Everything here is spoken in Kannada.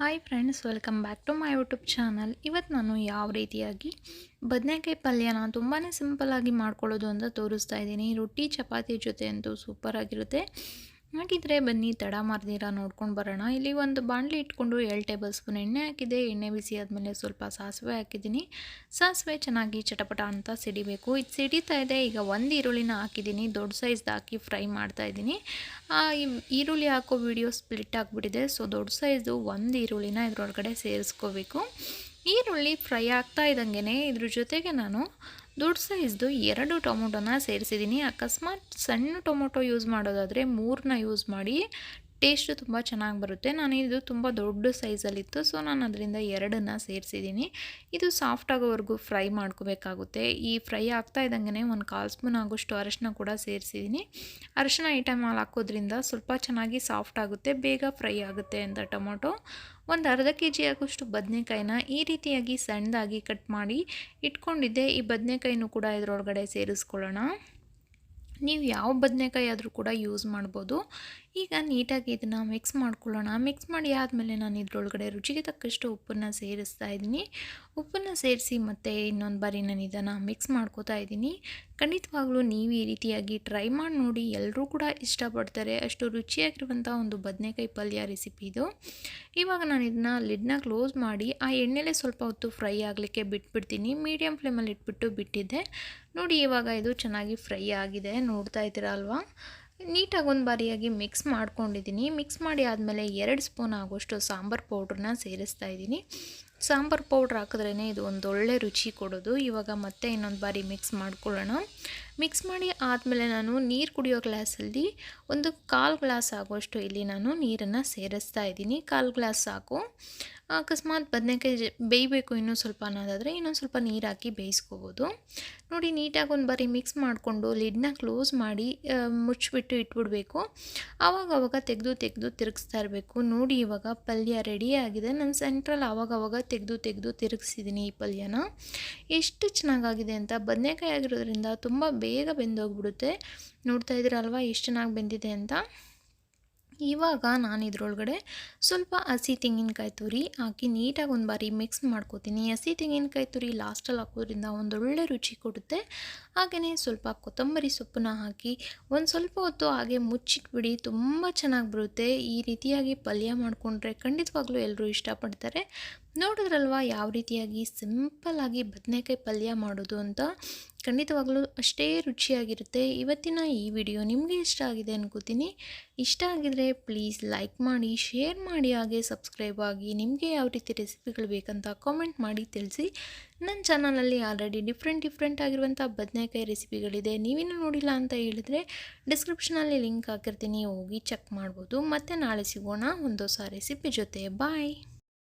Hi friends welcome back to my YouTube channel ಇವತ್ತು ನಾನು ಯಾವ ರೀತಿಯಾಗಿ ಬದನೆಕಾಯಿ ಪಲ್ಯನ ತುಂಬಾ ಸಿಂಪಲ್ಲಾಗಿ ಮಾಡ್ಕೊಳ್ಳೋದು ಅಂತ ತೋರಿಸ್ತಾ ಇದ್ದೀನಿ. ರೊಟ್ಟಿ, ಚಪಾತಿ ಜೊತೆ ಅಂತೂ ಸೂಪರಾಗಿರುತ್ತೆ ಹಾಗಿದ್ರೆ ಬನ್ನಿ, ತಡ ಮಾರ್ದಿರ ನೋಡ್ಕೊಂಡು ಬರೋಣ. ಇಲ್ಲಿ ಒಂದು ಬಾಣಲಿ ಇಟ್ಕೊಂಡು ಎರಡು ಟೇಬಲ್ ಸ್ಪೂನ್ ಎಣ್ಣೆ ಹಾಕಿದೆ. ಎಣ್ಣೆ ಬಿಸಿ ಆದಮೇಲೆ ಸ್ವಲ್ಪ ಸಾಸಿವೆ ಹಾಕಿದ್ದೀನಿ. ಸಾಸಿವೆ ಚೆನ್ನಾಗಿ ಚಟಪಟ ಅಂತ ಸಿಡಿಬೇಕು. ಇದು ಸಿಡಿತಾ ಇದೆ. ಈಗ ಒಂದು ಈರುಳ್ಳಿನ ಹಾಕಿದ್ದೀನಿ. ದೊಡ್ಡ ಸೈಜ್ದು ಹಾಕಿ ಫ್ರೈ ಮಾಡ್ತಾ ಇದ್ದೀನಿ. ಈರುಳ್ಳಿ ಹಾಕೋ ವಿಡಿಯೋ ಸ್ಪ್ಲಿಟ್ ಆಗಿಬಿಟ್ಟಿದೆ. ಸೊ, ದೊಡ್ಡ ಸೈಜ್ದು ಒಂದು ಈರುಳ್ಳಿನ ಇದ್ರೊಳಗಡೆ ಸೇರಿಸ್ಕೋಬೇಕು. ಈರುಳ್ಳಿ ಫ್ರೈ ಆಗ್ತಾ ಇದ್ದಂಗೆ ಇದ್ರ ಜೊತೆಗೆ ನಾನು ದೊಡ್ಡ ಸೈಜ್ದು ಎರಡು ಟೊಮೊಟೊನ ಸೇರಿಸಿದ್ದೀನಿ. ಅಕಸ್ಮಾತ್ ಸಣ್ಣ ಟೊಮೊಟೊ ಯೂಸ್ ಮಾಡೋದಾದರೆ ಮೂರನ್ನ ಯೂಸ್ ಮಾಡಿ ಟೇಸ್ಟು ತುಂಬ ಚೆನ್ನಾಗಿ ಬರುತ್ತೆ. ನಾನು ಇದು ತುಂಬ ದೊಡ್ಡ ಸೈಜಲ್ಲಿತ್ತು. ಸೊ, ನಾನು ಅದರಿಂದ ಎರಡನ್ನ ಸೇರಿಸಿದ್ದೀನಿ. ಇದು ಸಾಫ್ಟ್ ಆಗೋವರೆಗೂ ಫ್ರೈ ಮಾಡ್ಕೋಬೇಕಾಗುತ್ತೆ. ಈ ಫ್ರೈ ಆಗ್ತಾ ಇದ್ದಂಗೆ ಒಂದು ಕಾಲು ಸ್ಪೂನ್ ಆಗೋಷ್ಟು ಅರಶಿನ ಕೂಡ ಸೇರಿಸಿದ್ದೀನಿ. ಅರಶಿನ ಐಟಮ್ ಟೈಮಲ್ಲಿ ಹಾಕೋದ್ರಿಂದ ಸ್ವಲ್ಪ ಚೆನ್ನಾಗಿ ಸಾಫ್ಟ್ ಆಗುತ್ತೆ, ಬೇಗ ಫ್ರೈ ಆಗುತ್ತೆ ಅಂತ ಟೊಮೊಟೊ. ಒಂದು ಅರ್ಧ ಕೆ ಜಿ ಆಗೋಷ್ಟು ಬದನೆಕಾಯಿನ ಈ ರೀತಿಯಾಗಿ ಸಣ್ಣದಾಗಿ ಕಟ್ ಮಾಡಿ ಇಟ್ಕೊಂಡಿದ್ದೆ. ಈ ಬದನೆಕಾಯಿನೂ ಕೂಡ ಇದರೊಳಗಡೆ ಸೇರಿಸ್ಕೊಳ್ಳೋಣ. ನೀವು ಯಾವ ಬದನೆಕಾಯಿ ಆದರೂ ಕೂಡ ಯೂಸ್ ಮಾಡ್ಬೋದು. ಈಗ ನೀಟಾಗಿ ಇದನ್ನು ಮಿಕ್ಸ್ ಮಾಡ್ಕೊಳ್ಳೋಣ. ಮಿಕ್ಸ್ ಮಾಡಿ ಆದಮೇಲೆ ನಾನು ಇದರೊಳಗಡೆ ರುಚಿಗೆ ತಕ್ಕಷ್ಟು ಉಪ್ಪನ್ನು ಸೇರಿಸ್ತಾ ಇದ್ದೀನಿ. ಉಪ್ಪನ್ನು ಸೇರಿಸಿ ಮತ್ತೆ ಇನ್ನೊಂದು ಬಾರಿ ನಾನು ಇದನ್ನು ಮಿಕ್ಸ್ ಮಾಡ್ಕೋತಾ ಇದ್ದೀನಿ. ಖಂಡಿತವಾಗ್ಲೂ ನೀವು ಈ ರೀತಿಯಾಗಿ ಟ್ರೈ ಮಾಡಿ ನೋಡಿ ಎಲ್ಲರೂ ಕೂಡ ಇಷ್ಟಪಡ್ತಾರೆ. ಅಷ್ಟು ರುಚಿಯಾಗಿರುವಂಥ ಒಂದು ಬದನೆಕಾಯಿ ಪಲ್ಯ ರೆಸಿಪಿ ಇದು. ಇವಾಗ ನಾನು ಇದನ್ನ ಲಿಡ್ನ ಕ್ಲೋಸ್ ಮಾಡಿ ಆ ಎಣ್ಣೆಲೇ ಸ್ವಲ್ಪ ಹೊತ್ತು ಫ್ರೈ ಆಗಲಿಕ್ಕೆ ಬಿಟ್ಬಿಡ್ತೀನಿ. ಮೀಡಿಯಮ್ ಫ್ಲೇಮಲ್ಲಿ ಇಟ್ಬಿಟ್ಟು ಬಿಟ್ಟಿದ್ದೆ. ನೋಡಿ ಇವಾಗ ಇದು ಚೆನ್ನಾಗಿ ಫ್ರೈ ಆಗಿದೆ. ನೋಡ್ತಾ ಇದ್ದೀರಾ ಅಲ್ವಾ? ನೀಟಾಗಿ ಒಂದು ಬಾರಿಯಾಗಿ ಮಿಕ್ಸ್ ಮಾಡ್ಕೊಂಡಿದ್ದೀನಿ. ಮಿಕ್ಸ್ ಮಾಡಿ ಆದಮೇಲೆ ಎರಡು ಸ್ಪೂನ್ ಆಗೋಷ್ಟು ಸಾಂಬಾರು ಪೌಡ್ರನ್ನ ಸೇರಿಸ್ತಾ ಇದ್ದೀನಿ. ಸಾಂಬಾರು ಪೌಡ್ರ್ ಹಾಕಿದ್ರೇ ಇದು ಒಂದು ಒಳ್ಳೆ ರುಚಿ ಕೊಡೋದು. ಇವಾಗ ಮತ್ತೆ ಇನ್ನೊಂದು ಬಾರಿ ಮಿಕ್ಸ್ ಮಾಡ್ಕೊಳ್ಳೋಣ. ಮಿಕ್ಸ್ ಮಾಡಿ ಆದಮೇಲೆ ನಾನು ನೀರು ಕುಡಿಯೋ ಗ್ಲಾಸಲ್ಲಿ ಒಂದು ಕಾಲು ಗ್ಲಾಸ್ ಆಗೋಷ್ಟು ಇಲ್ಲಿ ನಾನು ನೀರನ್ನು ಸೇರಿಸ್ತಾ ಇದ್ದೀನಿ. ಕಾಲು ಗ್ಲಾಸ್ ಸಾಕು. ಅಕಸ್ಮಾತ್ ಬದನೆಕಾಯಿ ಬೇಯಬೇಕು ಇನ್ನೂ ಸ್ವಲ್ಪ ಅನ್ನೋದಾದರೆ ಇನ್ನೊಂದು ಸ್ವಲ್ಪ ನೀರು ಹಾಕಿ ಬೇಯಿಸ್ಕೋಬೋದು. ನೋಡಿ ನೀಟಾಗಿ ಒಂದು ಬಾರಿ ಮಿಕ್ಸ್ ಮಾಡಿಕೊಂಡು ಲಿಡ್ನ ಕ್ಲೋಸ್ ಮಾಡಿ ಮುಚ್ಚಿಬಿಟ್ಟು ಇಟ್ಬಿಡಬೇಕು. ಆವಾಗ ಅವಾಗ ತೆಗೆದು ತೆಗೆದು ತಿರುಗಿಸ್ತಾ ಇರಬೇಕು. ನೋಡಿ ಇವಾಗ ಪಲ್ಯ ರೆಡಿ ಆಗಿದೆ. ನಾನು ಸೆಂಟ್ರಲ್ ಆವಾಗ ಅವಾಗ ತೆಗೆದು ತೆಗೆದು ತಿರುಗಿಸಿದ್ದೀನಿ ಈ ಪಲ್ಯನ. ಎಷ್ಟು ಚೆನ್ನಾಗಾಗಿದೆ ಅಂತ. ಬದನೆಕಾಯಿ ಆಗಿರೋದ್ರಿಂದ ತುಂಬ ಬೇಗ ಬೆಂದೋಗ್ಬಿಡುತ್ತೆ. ನೋಡ್ತಾ ಇದ್ದೀರಲ್ವ ಎಷ್ಟು ಚೆನ್ನಾಗಿ ಬೆಂದಿದೆ ಅಂತ? ಇವಾಗ ನಾನು ಇದರೊಳಗಡೆ ಸ್ವಲ್ಪ ಹಸಿ ತೆಂಗಿನಕಾಯಿ ತುರಿ ಹಾಕಿ ನೀಟಾಗಿ ಒಂದು ಬಾರಿ ಮಿಕ್ಸ್ ಮಾಡ್ಕೋತೀನಿ. ಹಸಿ ತೆಂಗಿನಕಾಯಿ ತುರಿ ಲಾಸ್ಟಲ್ಲಿ ಹಾಕೋದ್ರಿಂದ ಒಂದೊಳ್ಳೆ ರುಚಿ ಕೊಡುತ್ತೆ. ಹಾಗೆಯೇ ಸ್ವಲ್ಪ ಕೊತ್ತಂಬರಿ ಸೊಪ್ಪನ್ನ ಹಾಕಿ ಒಂದು ಸ್ವಲ್ಪ ಹೊತ್ತು ಹಾಗೆ ಮುಚ್ಚಿಟ್ಬಿಡಿ, ತುಂಬ ಚೆನ್ನಾಗಿ ಬರುತ್ತೆ. ಈ ರೀತಿಯಾಗಿ ಪಲ್ಯ ಮಾಡಿಕೊಂಡ್ರೆ ಖಂಡಿತವಾಗ್ಲೂ ಎಲ್ಲರೂ ಇಷ್ಟಪಡ್ತಾರೆ. ನೋಡಿದ್ರಲ್ವ ಯಾವ ರೀತಿಯಾಗಿ ಸಿಂಪಲ್ಲಾಗಿ ಬದನೆಕಾಯಿ ಪಲ್ಯ ಮಾಡೋದು ಅಂತ? ಖಂಡಿತವಾಗ್ಲೂ ಅಷ್ಟೇ ರುಚಿಯಾಗಿರುತ್ತೆ. ಇವತ್ತಿನ ಈ ವಿಡಿಯೋ ನಿಮಗೆ ಇಷ್ಟ ಆಗಿದೆ ಅನ್ಕೋತೀನಿ. ಇಷ್ಟ ಆಗಿದರೆ ಪ್ಲೀಸ್ ಲೈಕ್ ಮಾಡಿ, ಶೇರ್ ಮಾಡಿ, ಹಾಗೆ ಸಬ್ಸ್ಕ್ರೈಬ್ ಆಗಿ ನಿಮಗೆ ಯಾವ ರೀತಿ ರೆಸಿಪಿಗಳು ಬೇಕಂತ ಕಾಮೆಂಟ್ ಮಾಡಿ ತಿಳಿಸಿ. ನನ್ನ ಚಾನಲಲ್ಲಿ ಆಲ್ರೆಡಿ ಡಿಫ್ರೆಂಟ್ ಡಿಫ್ರೆಂಟ್ ಆಗಿರುವಂಥ ಬದನೆಕಾಯಿ ರೆಸಿಪಿಗಳಿದೆ. ನೀವಿನ್ನೂ ನೋಡಿಲ್ಲ ಅಂತ ಹೇಳಿದರೆ ಡಿಸ್ಕ್ರಿಪ್ಷನಲ್ಲಿ ಲಿಂಕ್ ಹಾಕಿರ್ತೀನಿ. ಹೋಗಿ ಚೆಕ್ ಮಾಡ್ಬೋದು. ಮತ್ತು ನಾಳೆ ಸಿಗೋಣ ಒಂದು ಹೊಸ ರೆಸಿಪಿ ಜೊತೆ. ಬಾಯ್.